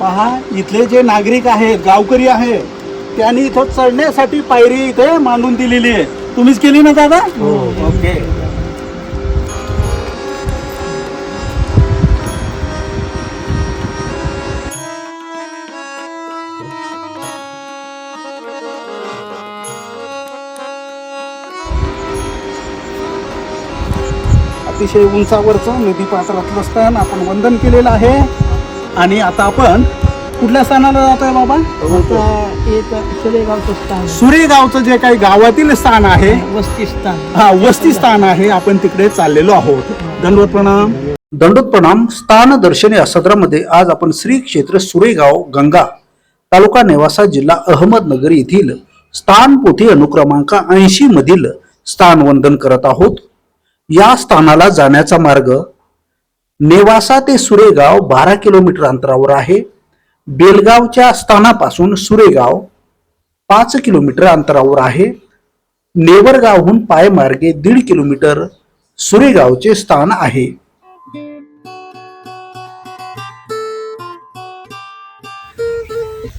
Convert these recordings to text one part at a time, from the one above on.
पहा इथले जे नागरिक आहेत गावकरी आहे त्यांनी इथं चढण्यासाठी पायरी इथे मांडून दिलेली आहे. तुम्हीच केली ना दादा? ओके. अतिशय उंचावरचं नदी पात्रातलं स्थान आपण वंदन केलेलं आहे. आणि आता आपण कुठल्या स्थानाला जातोय बाबा? आता एक सुरेगावचं स्थान सुरेगावचं जे काही गावातील स्थान आहे वस्ती स्थान. हा वस्ती स्थान आहे आपण तिकडे चाललेलो आहोत. दंडवत प्रणाम. दंडोत प्रणाम. स्थान दर्शनी या सत्रामध्ये आज आपण श्री क्षेत्र सुरेगाव गंगा तालुका नेवासा जिल्हा अहमदनगर येथील स्थान पोथी अनुक्रमांक ऐंशी मधील स्थान वंदन करत आहोत. या स्थानाला जाण्याचा मार्ग नेवासा ते सुरेगाव बारा किलोमीटर अंतरावर आहे. बेलगावच्या स्थानापासून सुरेगाव पाच किलोमीटर अंतरावर आहे. नेवरगावहून पायमार्गे दीड किलोमीटर सुरेगावचे स्थान आहे.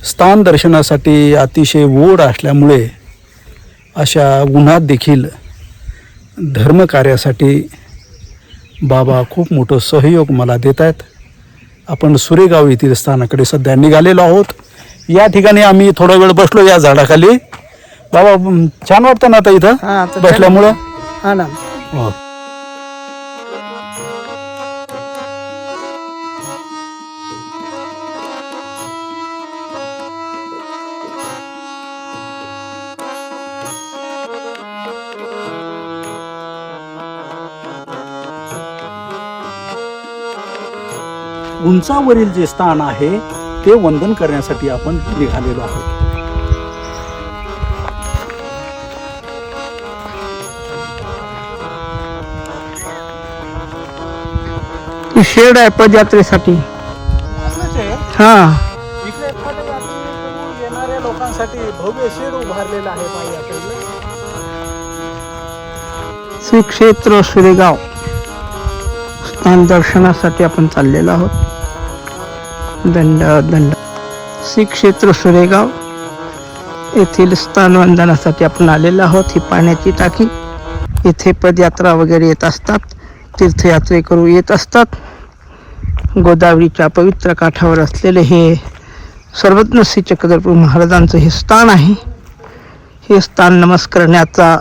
स्थान दर्शनासाठी अतिशय ओढ असल्यामुळे अशा उन्हात देखील धर्मकार्यासाठी बाबा खूप मोठं सहयोग मला देत आहेत आपण सुरेगाव येथील स्थानाकडे सध्या निघालेलो आहोत. या ठिकाणी आम्ही थोडा वेळ बसलो या झाडाखाली. बाबा छान वाटतं ना आता हा, इथं बसल्यामुळं? हा ना. उंचावरील जे स्थान आहे ते वंदन करण्यासाठी आपण निघालेलो आहोत. शेड आहे पदयात्रेसाठी. हा. इकडे पदयात्रेकडून येणाऱ्या लोकांसाठी भव्य शेड उभारलेलं आहे श्री क्षेत्र सुरेगाव स्थान दर्शनासाठी आपण चाललेलो आहोत. दंड दंड श्री क्षेत्र सुरेगाव येथील स्थान वंदनासाठी आपण आलेलो आहोत. ही पाण्याची टाकी. येथे पदयात्रा वगैरे येत असतात. तीर्थयात्रेकरू येत असतात. गोदावरीच्या पवित्र काठावर असलेले हे सर्वज्ञ श्री चक्रधरपूर महाराजांचं हे स्थान आहे. हे स्थान नमस्कारण्याचा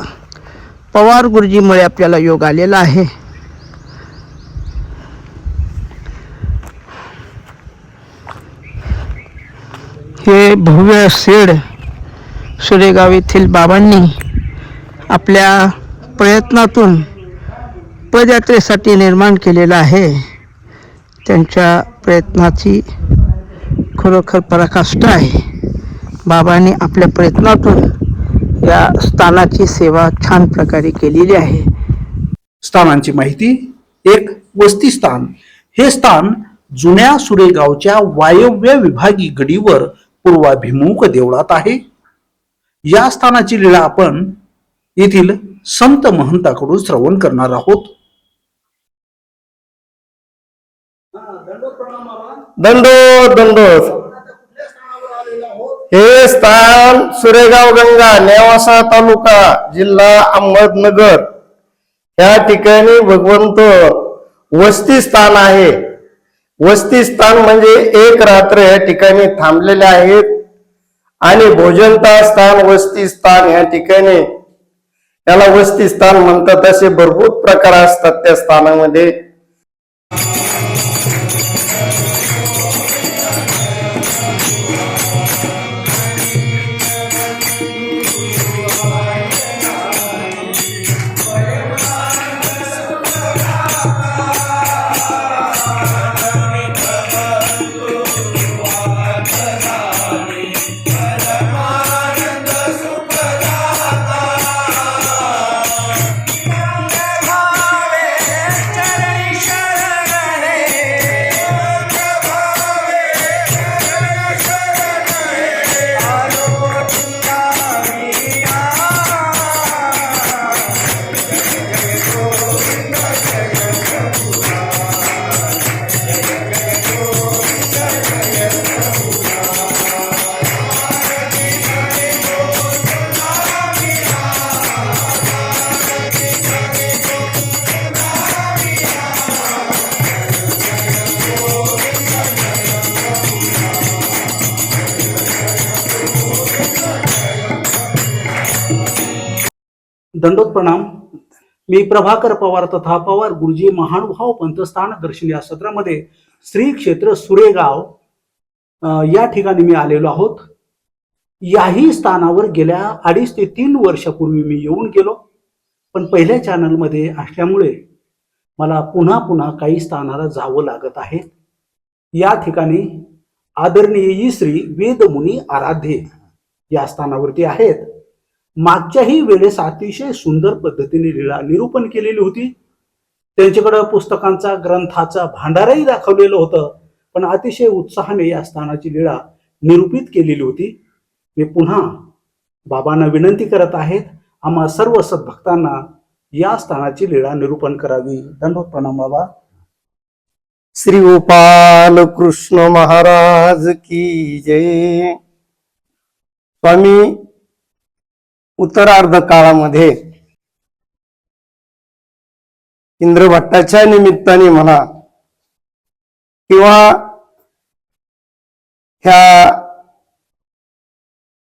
पवार गुरुजीमुळे आपल्याला योग आलेला आहे. हे भव्य शेड सुरेगाव येथील बाबांनी आपल्या प्रयत्नातून पदयात्रेसाठी निर्माण केलेलं आहे. त्यांच्या प्रयत्नाची खरोखर पराकाष्ठा आहे. बाबांनी आपल्या प्रयत्नातून या स्थानाची सेवा छान प्रकारे केलेली आहे. स्थानांची माहिती एक वस्ती स्थान. हे स्थान जुन्या सुरेगावच्या वायव्य विभागी गडीवर पूर्वाभिमुख देवळात आहे. या स्थानाची लीळा आपण येथील संत महंताकडून श्रवण करणार आहोत. दंडो दंडो. हे स्थान सुरेगाव गंगा नेवासा तालुका जिल्हा अहमदनगर. या ठिकाणी भगवंत वस्ती स्थान आहे. वस्ती स्थान म्हणजे एक रात्र या ठिकाणी थांबलेले आहेत. आणि भोजनता स्थान वस्ती स्थान या ठिकाणी याला वस्ती स्थान म्हणतात. असे भरपूर प्रकार असतात त्या स्थानामध्ये. दंडोत प्रणाम मी प्रभाकर पवार तथा पवार गुरुजी महानुभाव पंथस्थान दर्शन या सत्रामध्ये श्री क्षेत्र सुरेगाव या ठिकाणी मी आलेलो आहोत. याही स्थानावर गेल्या अडीच ते तीन वर्षापूर्वी मी येऊन गेलो. पण पहिल्या चॅनलमध्ये असल्यामुळे मला पुन्हा पुन्हा काही स्थानाला जावं लागत आहे. या ठिकाणी आदरणीय श्री वेदमुनी आराध्य या स्थानावरती आहेत. मागच्याही वेळेस अतिशय सुंदर पद्धतीने लीळा निरूपण केलेली होती. त्यांच्याकडं पुस्तकांचा ग्रंथाचा भांडारही दाखवलेलं होतं. पण अतिशय उत्साहाने या स्थानाची लीळा निरूपित केलेली होती. मी पुन्हा बाबांना विनंती करत आहेत आम्हा सर्व सद्भक्तांना या स्थानाची लीळा निरूपण करावी. दंडोत प्रणाम बाबा. श्री गोपाल कृष्ण महाराज की जय. स्वामी उत्तरार्ध काळामध्ये इंद्रभट्टाच्या निमित्ताने म्हणा किंवा ह्या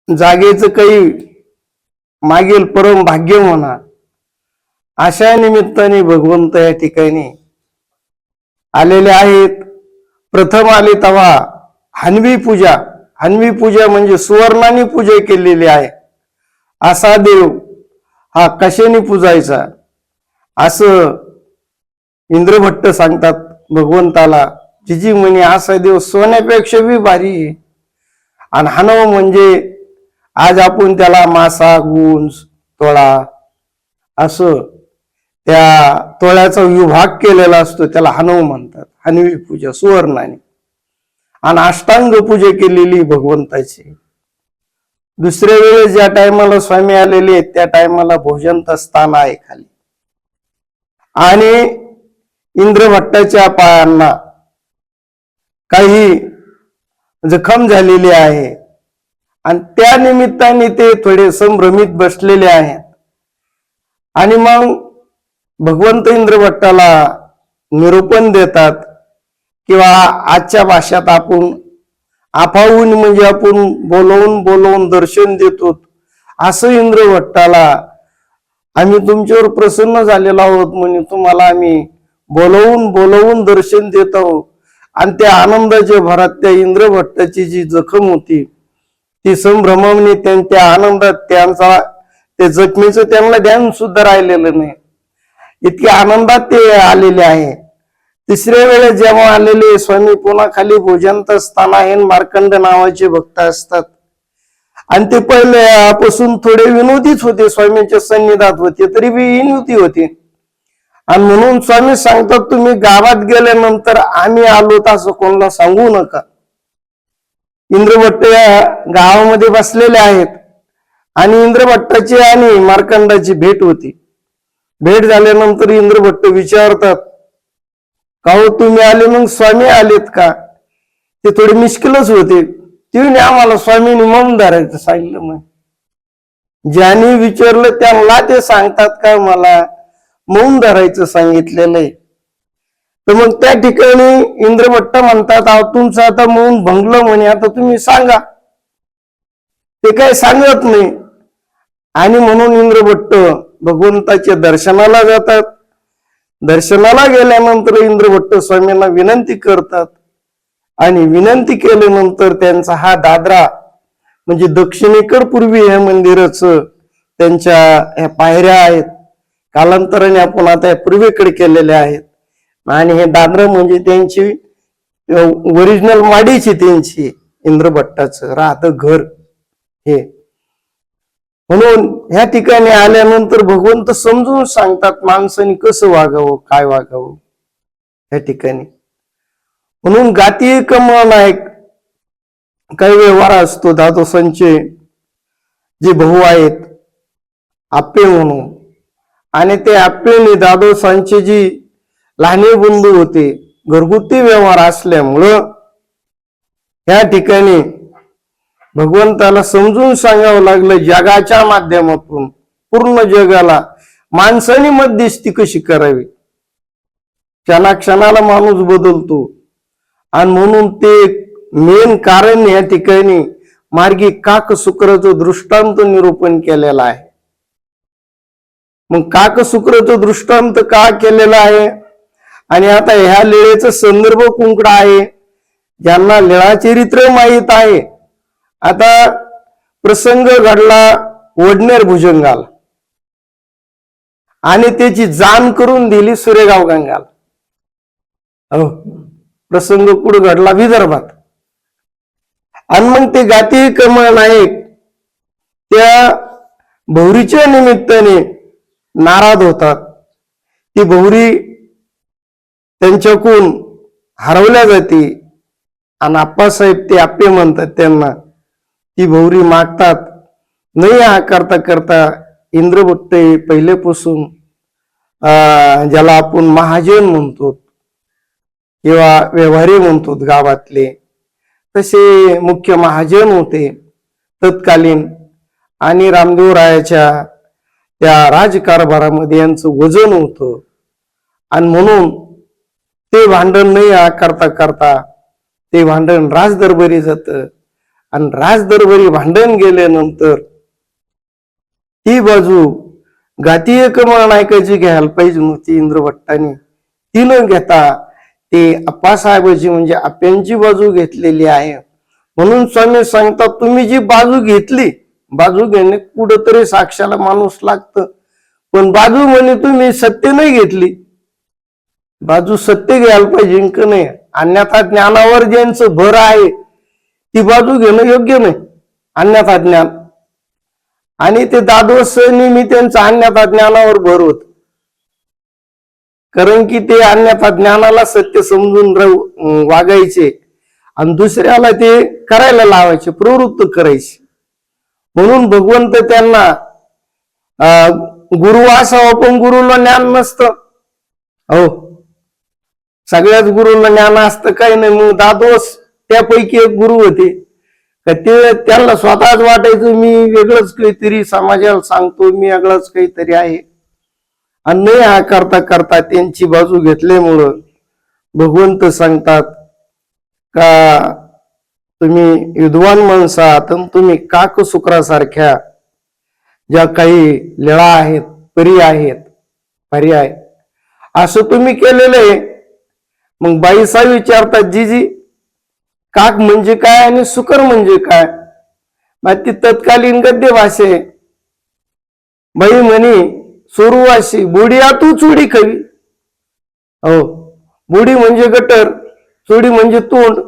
जागेचं काही मागील परम भाग्य म्हणा अशा निमित्ताने भगवंत या ठिकाणी आलेले आहेत. प्रथम आले तेव्हा हनवी पूजा. हनवी पूजा म्हणजे सुवर्णाने पूजा केलेली आहे. असा देव हा कशाने पूजायचा? असं इंद्रभट्ट सांगतात भगवंताला जिजी म्हणे असा देव सोन्यापेक्षा बी भारी आणि हनव म्हणजे आज आपण त्याला मासा गुंज तोळा असं त्या तोळ्याचा विभाग केलेला असतो त्याला हनव म्हणतात. हनवी पूजा सुवर्णाने. आणि अष्टांग पूजा केलेली भगवंताची. दुसऱ्या वेळेस ज्या टायमाला स्वामी आलेले आहेत त्या टायमाला भोजन स्थान आहे खाली. आणि इंद्रभट्टाच्या पायांना काही जखम झालेली आहे. आणि त्या निमित्ताने ते थोडे संभ्रमित बसलेले आहेत. आणि मग भगवंत इंद्रभट्टाला निरूपण देतात किंवा आजच्या भाषेत आपण आफावून म्हणजे आपण बोलवून बोलवून दर्शन देतो. असं इंद्रभट्टाला आम्ही तुमच्यावर प्रसन्न झालेलो आहोत म्हणजे तुम्हाला आम्ही बोलवून बोलवून दर्शन देत आहोत. आणि त्या आनंदाच्या भरात त्या इंद्रभट्टाची जी जखम होती ती संभ्रमाने त्यांच्या आनंदात त्यांचा ते जखमीचं त्यांना ध्यान सुद्धा राहिलेलं नाही. इतके आनंदात ते आलेले आहे. तिसऱ्या वेळेस जेव्हा आलेले स्वामी पुन्हा खाली भोजंत स्थान हे मार्कंड नावाचे भक्त असतात. आणि ते पहिल्यापासून थोडे विनोदीच होते स्वामींच्या सन्निधात होते तरी बी विनोदी होते. आणि म्हणून स्वामी सांगतात तुम्ही गावात गेल्यानंतर आम्ही आलो तर असं कोणाला सांगू नका. इंद्रभट्ट या गावामध्ये बसलेले आहेत. आणि इंद्रभट्टाची आणि मार्कंडाची भेट होती. भेट झाल्यानंतर इंद्रभट्ट विचारतात का हो तुम्ही आले मग स्वामी आलेत का? ते थोडे मिश्किलच होते. तिने आम्हाला स्वामीने मौन धरायचं सांगितलं मग ज्याने विचारलं त्यांना ते सांगतात का मला? मौन धरायचं सांगितलेलं आहे. तर मग त्या ठिकाणी इंद्रभट्ट म्हणतात अहो तुमचं आता मौन भंगलं म्हणे आता तुम्ही सांगा. ते काही सांगत नाही. आणि म्हणून इंद्रभट्ट भगवंताच्या दर्शनाला जातात. दर्शनाला गेल्यानंतर इंद्रभट्ट स्वामींना विनंती करतात. आणि विनंती केल्यानंतर त्यांचा हा दादरा म्हणजे दक्षिणेकडे पूर्वी हे मंदिरच त्यांच्या ह्या पायऱ्या आहेत. कालांतराने आपण आता या पूर्वेकडे केलेल्या आहेत. आणि हे दादर म्हणजे त्यांची ओरिजिनल माडीची त्यांची इंद्रभट्टाचं राहतं घर हे. म्हणून ह्या ठिकाणी आल्यानंतर भगवंत समजून सांगतात माणसाने कसं वागावं काय वागावं? ह्या ठिकाणी. म्हणून गाती कमळ एक काही व्यवहार असतो दादोसांचे जे भाऊ आहेत आप्पे म्हणून. आणि ते आप्पेने दादोसांचे जी लहाने बंधू होते घरगुती व्यवहार असल्यामुळं या ठिकाणी भगवंताला समजून सांगावं लागलं जगाच्या माध्यमातून पूर्ण जगाला. माणसाने मध्यस्थी कशी करावी? क्षणा क्षणाला माणूस बदलतो. आणि म्हणून ते मेन कारण या ठिकाणी मार्गी काक शुक्राचं दृष्टांत निरूपण केलेला आहे. मग काक शुक्रचं दृष्टांत का केलेलं आहे? आणि आता ह्या लिळेचा संदर्भ कुंकडा आहे? ज्यांना लिळा चरित्र माहीत आहे आता प्रसंग घडला वडनेर भुजंगाला. आणि त्याची जाण करून दिली सुरेगाव गंगाला. हो प्रसंग कुठं घडला? विदर्भात. आणि मग ते गाती कमळ नाईक त्या भौरीच्या निमित्ताने नाराज होतात. ती भौरी त्यांच्याकडून हरवल्या जाते. आणि आप्पासाहेब ते आप्पे म्हणतात त्यांना ही भौरी मागतात. नाही हा करता करता इंद्रभट्टे पहिलेपासून अं, ज्याला आपण महाजन म्हणतो किंवा व्यवहारी म्हणतो गावातले तसे मुख्य महाजन होते तत्कालीन. आणि रामदेव रायाच्या त्या राजकारभारामध्ये यांचं वजन होतं. आणि म्हणून ते भांडण नाही करता करता ते भांडण राजदरबारी जातं. आणि राजदरबारी भांडण गेल्यानंतर ही बाजू गातीय कमळ घ्यायला पाहिजे नव्हती इंद्रभट्टाने ती न घेता ते आप्पासाहेबाची म्हणजे आप्यांची बाजू घेतलेली आहे. म्हणून स्वामी सांगतात तुम्ही जी बाजू घेतली बाजू घेणे कुठंतरी साक्षाला माणूस लागतं. पण बाजू म्हणे तुम्ही सत्य नाही घेतली. बाजू सत्य घ्यायला पाहिजे का नाही? अन्यथा ज्ञानावर ज्यांचं भर आहे ती बाजू घेणं योग्य नाही अन्यथा ज्ञान. आणि ते दादोस नेहमी त्यांचं अन्यथा ज्ञानावर भर होत. कारण की ते अन्यथा ज्ञानाला सत्य समजून राहू वागायचे. आणि दुसऱ्याला ते करायला लावायचे प्रवृत्त करायचे. म्हणून भगवंत त्यांना अं, गुरु असावा पण गुरुला ज्ञान नसतं. हो सगळ्याच गुरुला ज्ञान असतं काही नाही. मग दादोस त्यापैकी एक गुरु होते. का ते त्यांना स्वतःच वाटायचं मी वेगळंच काहीतरी समाजाला सांगतो मी वेगळंच काहीतरी आहे. आणि नाही हा करता करता त्यांची बाजू घेतल्यामुळं भगवंत सांगतात का तुम्ही विद्वान माणसं आहात तुम्ही काक शुक्रासारख्या ज्या काही लिळा आहेत परी आहेत पर्याय असं तुम्ही केलेलं आहे. मग बाईसा विचारतात जीजी काक म्हणजे काय आणि सुकर म्हणजे काय? मग ती तत्कालीन गद्य भाषे बाई म्हणे सोरुवाशी बुडिया तू चुडी खवी हो बुडी म्हणजे गटर चुडी म्हणजे तोंड.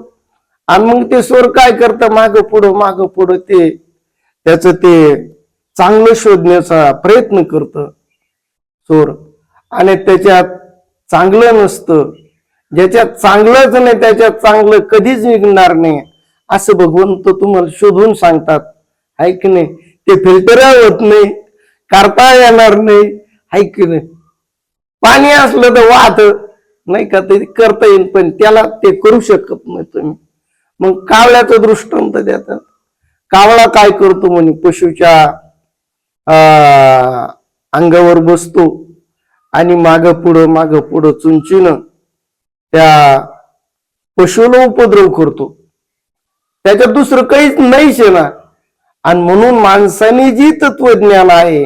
आणि मग ते सोर काय करतं? माग पुढं माग पुढं ते त्याच ते चांगलं शोधण्याचा प्रयत्न करत स्वर आणि त्याच्यात चांगलं नसतं. ज्याच्यात चांगलंच नाही त्याच्यात चांगलं कधीच निघणार नाही. असं भगवंत तुम्हाला शोधून सांगतात. आहे की नाही? ते फिल्टर होत नाही करता येणार नाही. आहे की नाही? पाणी असलं तर वाहत नाही का? ते करता येईल पण त्याला ते करू शकत नाही तुम्ही. मग कावळ्याचं दृष्टांत देतात. कावळा काय करतो म्हणे? पशुच्या अंगावर बसतो आणि माग पुढं माग पुढं चुंचीनं त्या पशुला उपद्रव करतो. त्याच्यात दुसरं काहीच नाहीच आहे ना. आणि म्हणून माणसाने जी तत्वज्ञान आहे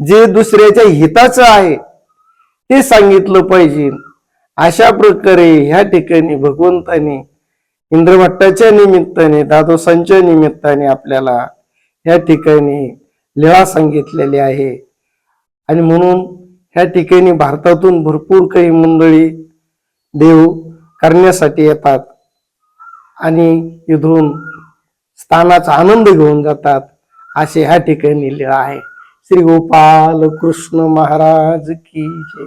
जे दुसऱ्याच्या हिताचं आहे ते सांगितलं पाहिजे. अशा प्रकारे ह्या ठिकाणी भगवंताने इंद्रभट्टाच्या निमित्ताने दादोसांच्या निमित्ताने आपल्याला ह्या ठिकाणी लिळा सांगितलेली आहे. आणि म्हणून ह्या ठिकाणी भारतातून भरपूर काही मंडळी देव करण्यासाठी येतात आणि इथून स्थानाचा आनंद घेऊन जातात असे ह्या ठिकाणी लिहिलं आहे. श्री गोपाल कृष्ण महाराज की जय.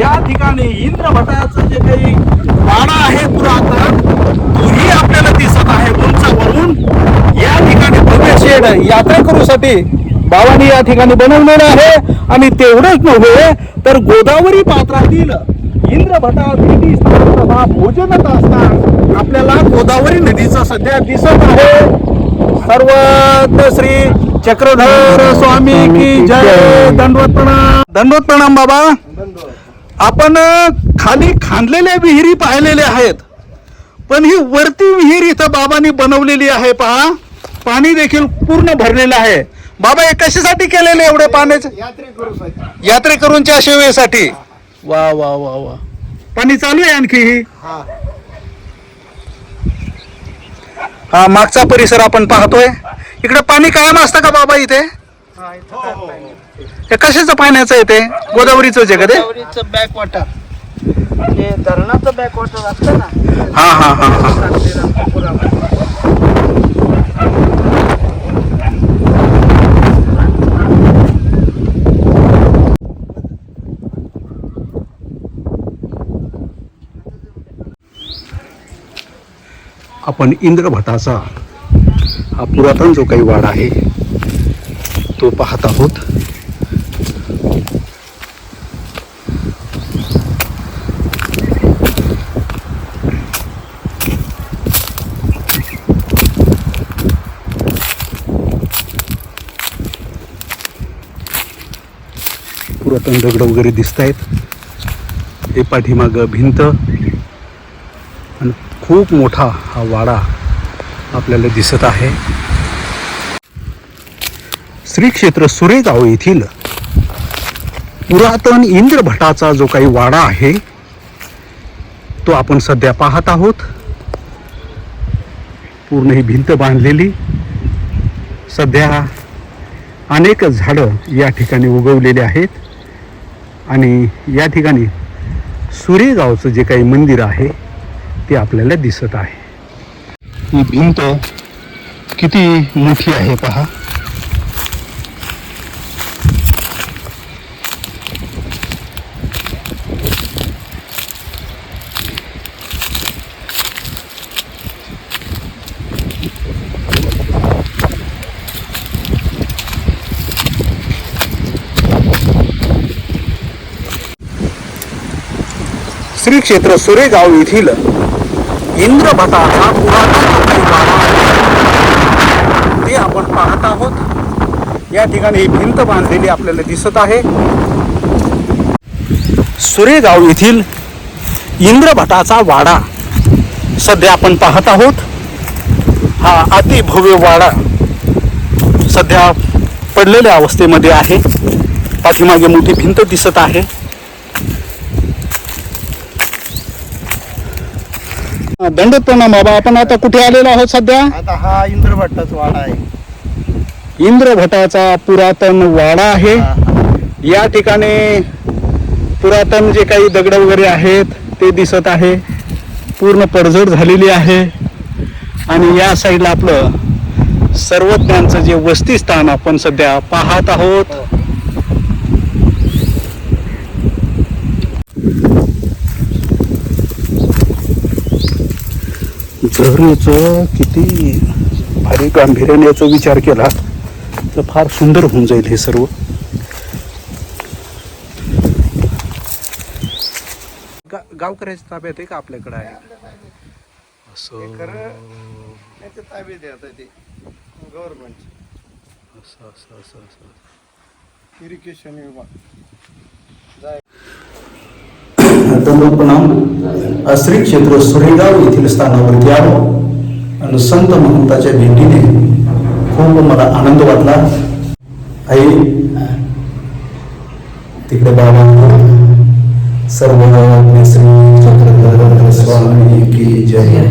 या ठिकाणी इंद्रभटाचं जे काही वाडा आहे पुरातन तोही आपल्याला दिसत आहे उंचावरून. या ठिकाणी भव्य शेड यात्रेकरूसाठी बाबांनी या ठिकाणी बनवलेलं आहे. आणि तेवढंच नव्हे तर गोदावरी पात्रातील इंद्र भेटी असताना आपल्याला गोदावरी नदीचं सध्या दिसत आहे. सर्व श्री चक्रधर स्वामी की जय. दंडवत प्रणाम. दंडवत प्रणाम बाबा. आपण खाली खांदलेल्या विहिरी पाहिलेल्या आहेत. पण ही वरती विहीर इथं बाबांनी बनवलेली आहे पहा. पाणी देखील पूर्ण भरलेलं आहे. बाबा हे कशासाठी केलेले एवढे पाण्याचे? यात्रेकरूंच्या सेवेसाठी वा वा वा वा. पाणी चालू आहे आणखी ही? हा. मागचा परिसर आपण पाहतोय. इकडे पाणी कायम असतं का बाबा इथे? हे कशाचं पाण्याचं आहे ते? गोदावरीचं आहे का ते? बॅक वॉटर जे धरणाचं बॅक वॉटर असतं ना? हा हा हा हा. आपण इंद्रभटाचा हा पुरातन जो काही वाडा आहे तो पाहत आहोत. पुरातन दगड वगैरे दिसत आहेत हे पाठीमागं भिंत आणि खूप मोठा हा वाडा आपल्याला दिसत आहे. श्री क्षेत्र सुरेगाव येथील पुरातन इंद्रभटाचा जो काही वाडा आहे तो आपण सध्या पाहत आहोत. पूर्ण ही भिंत बांधलेली. सध्या अनेक झाडं या ठिकाणी उगवलेली आहेत. आणि या ठिकाणी सुरेगावचं जे काही मंदिर आहे ते आपल्याला दिसत आहे. ही भिंत किती मोठी आहे पहा. श्री क्षेत्र सुरेगाव येथील इंद्रभटाचा पुरातन ते आपण पाहत आहोत. या ठिकाणी ही भिंत बांधलेली आपल्याला दिसत आहे. सुरेगाव येथील इंद्रभटाचा वाडा सध्या आपण पाहत आहोत. हा अतिभव्य वाडा सध्या पडलेल्या अवस्थेमध्ये आहे. पाठीमागे मोठी भिंत दिसत आहे. दंडत प्रणाम बाबा आपण आता कुठे आलेलो आहोत सध्या? आता हा इंद्रभट्टाचा वाडा आहे. इंद्रभटाचा पुरातन वाडा आहे. या ठिकाणी पुरातन जे काही दगड वगैरे आहेत ते दिसत आहे. पूर्ण पडझड झालेली आहे. आणि या साईडला आपलं सर्वज्ञांचं जे वस्ती स्थान आपण सध्या पाहत आहोत. झरण्याचं किती भारी गांभीर्याने याचा विचार केला तर फार सुंदर होऊन जाईल हे सर्व. गावकऱ्याच्या ताब्यात आहे का आपल्याकडे आहे? असं ताब्यात आहे आता ते गव्हर्नमेंट असं असं असं असं. इरिगेशन विभाग. दंडोत प्रणाम श्री क्षेत्र सुरेगाव येथील स्थानावरती आलो. आणि संत महंताच्या भेटीने खूप मला आनंद वाटला. आई तिकडे बाबा सर्व श्री चंद्रधर स्वामी की जय.